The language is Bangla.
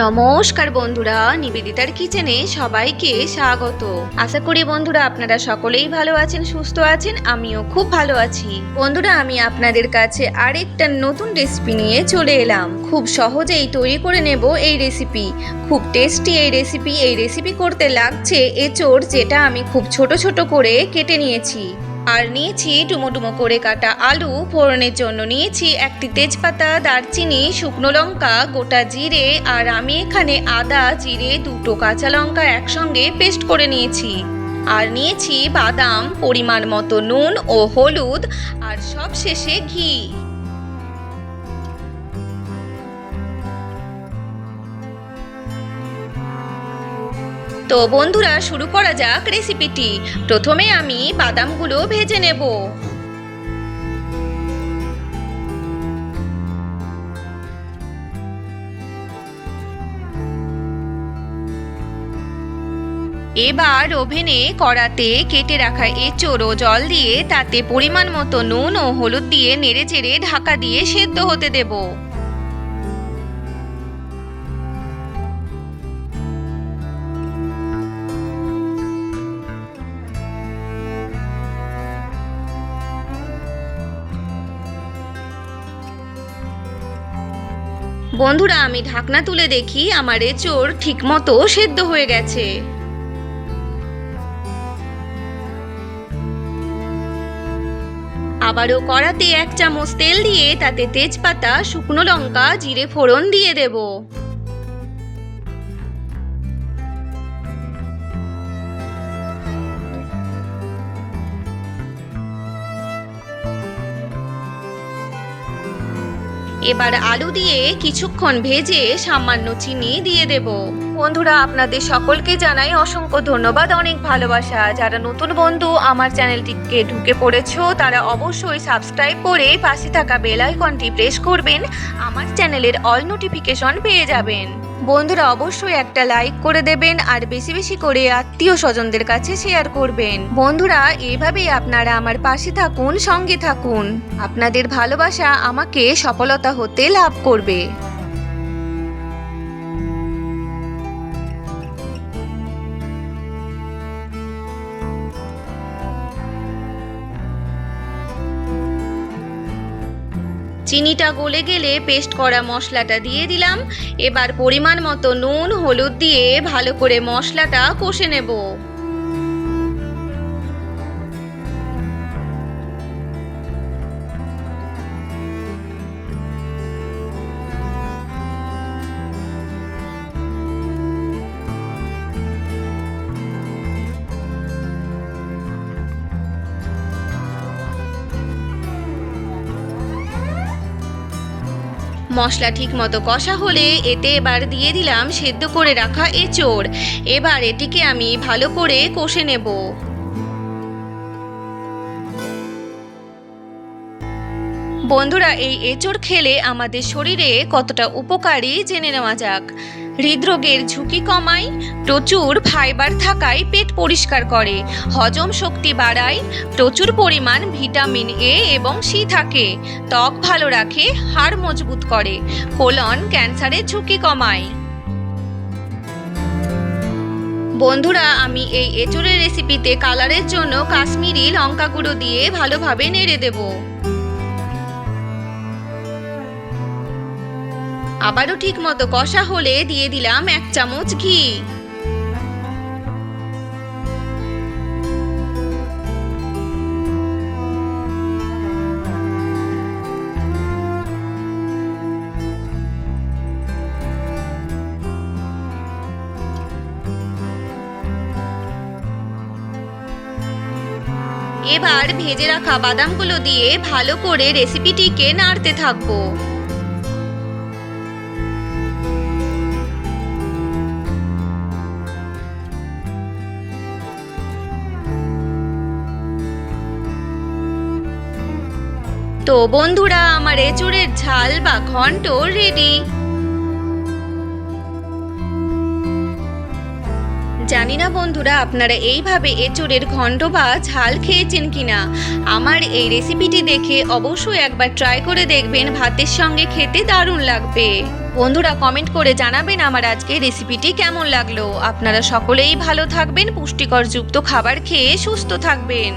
নমস্কার বন্ধুরা, নিবেদিতার কিচেনে সবাইকে স্বাগত। আশা করি বন্ধুরা আপনারা সকলেই ভালো আছেন, সুস্থ আছেন, আমিও খুব ভালো আছি। বন্ধুরা, আমি আপনাদের কাছে আরেকটা নতুন রেসিপি নিয়ে চলে এলাম। খুব সহজেই তৈরি করে নেব এই রেসিপি খুব টেস্টি এই রেসিপি এই রেসিপি করতে লাগছে এঁচড়, যেটা আমি খুব ছোট ছোট করে কেটে নিয়েছি। আর নিয়েছি টুমো টুমো করে কাটা আলু। ফোড়নের জন্য নিয়েছি একটি তেজপাতা, দারচিনি, শুকনো লঙ্কা, গোটা জিরে আর আমি এখানে আদা, জিরে, দুটো কাঁচা লঙ্কা একসঙ্গে পেস্ট করে নিয়েছি। আর নিয়েছি বাদাম, পরিমাণ মতো নুন ও হলুদ আর সব শেষে ঘি। তো বন্ধুরা, শুরু করা যাক রেসিপিটি প্রথমে আমি বাদামগুলো ভেজে নেব। এবার ওভেনে কড়াতে কেটে রাখা এঁচোড় ও জল দিয়ে তাতে পরিমাণ মতো নুন ও হলুদ দিয়ে নেড়ে চেড়ে ঢাকা দিয়ে সেদ্ধ হতে দেবো। বন্ধুরা, আমি ঢাকনা তুলে দেখি, আমার এঁচোড় ঠিকমতো সেদ্ধ হয়ে গেছে। আবারও কড়াতে এক চামচ তেল দিয়ে তাতে তেজপাতা, শুকনো লঙ্কা, জিরে ফোড়ন দিয়ে দেব। এবার আলু দিয়ে কিছুক্ষণ ভেজে সামান্য চিনি দিয়ে দেব। বন্ধুরা, আপনাদের সকলকে জানাই অসংখ্য ধন্যবাদ, অনেক ভালোবাসা। যারা নতুন বন্ধু আমার চ্যানেলটিকে ঢুকে পড়েছো, তারা অবশ্যই সাবস্ক্রাইব করে পাশে থাকা বেল আইকনটি প্রেস করবেন। আমার চ্যানেলের অল নোটিফিকেশন পেয়ে যাবেন। বন্ধুরা অবশ্যই একটা লাইক করে দেবেন আর বেশি বেশি করে আত্মীয় স্বজনদের কাছে শেয়ার করবেন। বন্ধুরা, এভাবেই আপনারা আমার পাশে থাকুন, সঙ্গে থাকুন। আপনাদের ভালোবাসা আমাকে সফলতা হতে লাভ করবে। চিনিটা গলে গেলে পেস্ট করা মশলাটা দিয়ে দিলাম। এবার পরিমাণ মতো নুন, হলুদ দিয়ে ভালো করে মশলাটা কষে নেব। মশলা ঠিক মতো কষা হলে এতে এবার দিয়ে দিলাম সেদ্ধ করে রাখা এঁচড়। এবার এটিকে আমি ভালো করে কষে নেব। বন্ধুরা, এই এঁচড় খেলে আমাদের শরীরে কতটা উপকারী জেনে নেওয়া যাক। হৃদরোগের ঝুঁকি কমায়, প্রচুর ফাইবার থাকায় পেট পরিষ্কার করে, হজম শক্তি বাড়ায়, প্রচুর পরিমাণ ভিটামিন এ এবং সি থাকে, ত্বক ভালো রাখে, হাড় মজবুত করে, কোলন ক্যান্সারের ঝুঁকি কমায়। বন্ধুরা, আমি এই এঁচড়ের রেসিপিতে কালারের জন্য কাশ্মীরি লঙ্কা গুঁড়ো দিয়ে ভালোভাবে নেড়ে দেবো। আবারও ঠিক মতো কষা হলে দিয়ে দিলাম এক চামচ ঘি। এবার ভেজে রাখা বাদামগুলো দিয়ে ভালো করে রেসিপিটিকে নাড়তে থাকব। তো বন্ধুরা, আমার এঁচুড়ের ঝাল বা ঘন্ট রেডি জানি না বন্ধুরা, আপনারা এইভাবে এঁচোড়ের ঘন্ট বা ঝাল খেয়েছেন কিনা? আমার এই রেসিপিটি দেখে অবশ্যই একবার ট্রাই করে দেখবেন, ভাতের সঙ্গে খেতে দারুণ লাগবে। বন্ধুরা কমেন্ট করে জানাবেন আমার আজকে রেসিপিটি কেমন লাগল। আপনারা সকলেই ভালো থাকবেন, পুষ্টিকর যুক্ত খাবার খেয়ে সুস্থ থাকবেন।